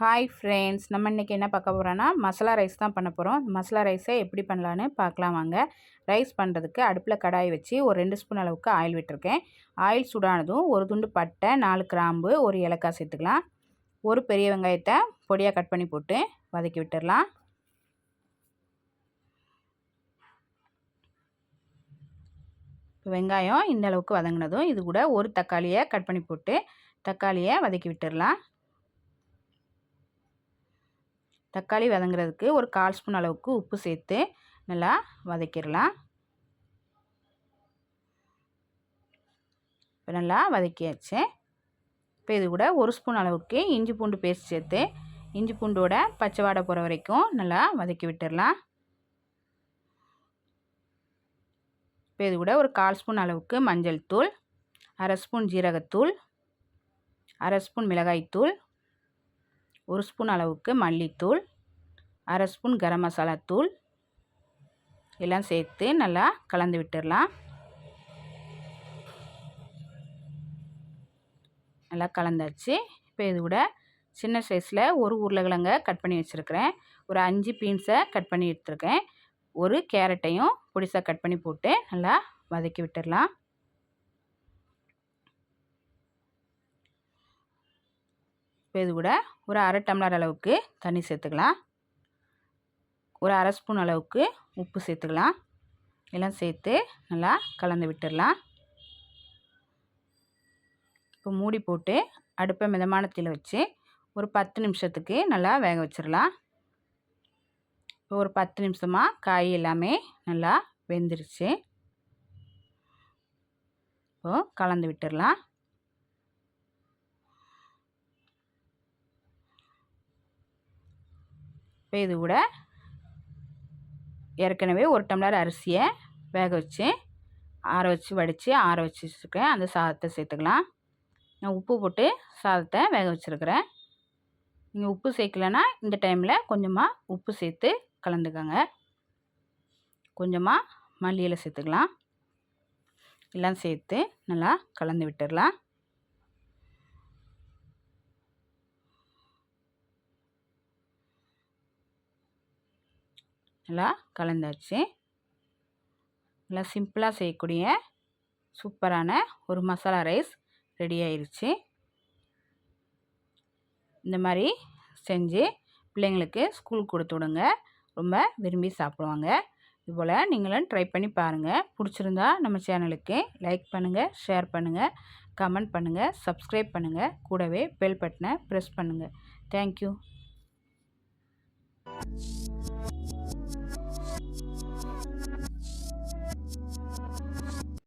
Hi friends நம்ம இன்றைக்கி என்ன பார்க்க போகிறோன்னா மசாலா ரைஸ் தான் பண்ண போகிறோம் மசாலா ரைஸை எப்படி பண்ணலான்னு பார்க்கலாம் வாங்க. ரைஸ் பண்ணுறதுக்கு அடுப்பில் கடாய் வச்சு ஒரு ரெண்டு ஸ்பூன் அளவுக்கு ஆயில் விட்டுருக்கேன். ஆயில் சூடானதும் ஒரு துண்டு பட்டை நாலு கிராம்பு ஒரு ஏலக்காய் சேர்த்துக்கலாம். ஒரு பெரிய வெங்காயத்தை பொடியாக கட் பண்ணி போட்டு வதக்கி விட்டுடலாம் வெங்காயம் இந்த அளவுக்கு வதங்கினதும் இது கூட ஒரு தக்காளியை கட் பண்ணி போட்டு தக்காளியை வதக்கி விட்டுடலாம் தக்காளி வதங்குறதுக்கு ஒரு கால் ஸ்பூன் அளவுக்கு உப்பு சேர்த்து நல்லா வதக்கிடலாம். இப்போ நல்லா வதக்கியாச்சு. இப்போ இது கூட ஒரு ஸ்பூன் அளவுக்கு இஞ்சி பூண்டு பேஸ்ட் சேர்த்து இஞ்சி பூண்டோட பச்சை வாடை போகிற வரைக்கும் நல்லா வதக்கி விட்டுடலாம். இப்போ இது கூட ஒரு கால் ஸ்பூன் அளவுக்கு மஞ்சள் தூள் அரை ஸ்பூன் ஜீரகத்தூள் அரை ஸ்பூன் மிளகாய்த்தூள் ஒரு ஸ்பூன் அளவுக்கு மல்லித்தூள் அரை ஸ்பூன் கரம் மசாலா தூள். எல்லாம் சேர்த்து நல்லா கலந்து விட்டுடலாம். நல்லா கலந்தாச்சு. இப்போ இது கூட சின்ன சைஸில் ஒரு உருளைக்கிழங்க கட் பண்ணி வச்சுருக்கிறேன். ஒரு அஞ்சு பீன்ஸை கட் பண்ணி எடுத்துருக்கேன். ஒரு கேரட்டையும் பொடிசாக கட் பண்ணி போட்டு நல்லா வதக்கி விட்டுடலாம். இப்போ இது கூட ஒரு அரை டம்ளர் அளவுக்கு தண்ணி சேர்த்துக்கலாம். ஒரு அரை ஸ்பூன் அளவுக்கு உப்பு சேர்த்துக்கலாம். எல்லாம் சேர்த்து நல்லா கலந்து விட்டுடலாம். இப்போ மூடி போட்டு அடுப்பை மிதமான தீயில் வச்சு ஒரு பத்து நிமிஷத்துக்கு நல்லா வேக வச்சிடலாம். இப்போ ஒரு பத்து நிமிஷமாக காய் எல்லாமே நல்லா வெந்துருச்சு. இப்போது கலந்து விட்டுடலாம். இப்போ இது கூட ஏற்கனவே ஒரு டம்ளர் அரிசியை வேக வச்சு ஆற வச்சு வடித்து ஆற வச்சு வச்சுருக்கேன். அந்த சாதத்தை சேர்த்துக்கலாம். நான் உப்பு போட்டு சாதத்தை வேக வச்சுருக்கிறேன். நீங்கள் உப்பு சேர்க்கலன்னா இந்த டைமில் கொஞ்சமாக உப்பு சேர்த்து கலந்துக்கோங்க. கொஞ்சமாக மல்லியில் சேர்த்துக்கலாம். எல்லாம் சேர்த்து நல்லா கலந்து விட்டுடலாம். நல்லா கலந்தாச்சு. நல்லா சிம்பிளாக செய்யக்கூடிய சூப்பரான ஒரு மசாலா ரைஸ் ரெடி ஆயிடுச்சு இந்த மாதிரி செஞ்சு பிள்ளைங்களுக்கு ஸ்கூலுக்கு கொடுத்து விடுங்க. ரொம்ப விரும்பி சாப்பிடுவாங்க. இதுபோல் நீங்களும் ட்ரை பண்ணி பாருங்கள் பிடிச்சிருந்தா நம்ம சேனலுக்கு லைக் பண்ணுங்கள் ஷேர் பண்ணுங்கள் கமெண்ட் பண்ணுங்கள் சப்ஸ்கிரைப் பண்ணுங்கள் கூடவே பெல் பட்டனை ப்ரெஸ் பண்ணுங்கள் தேங்க்யூ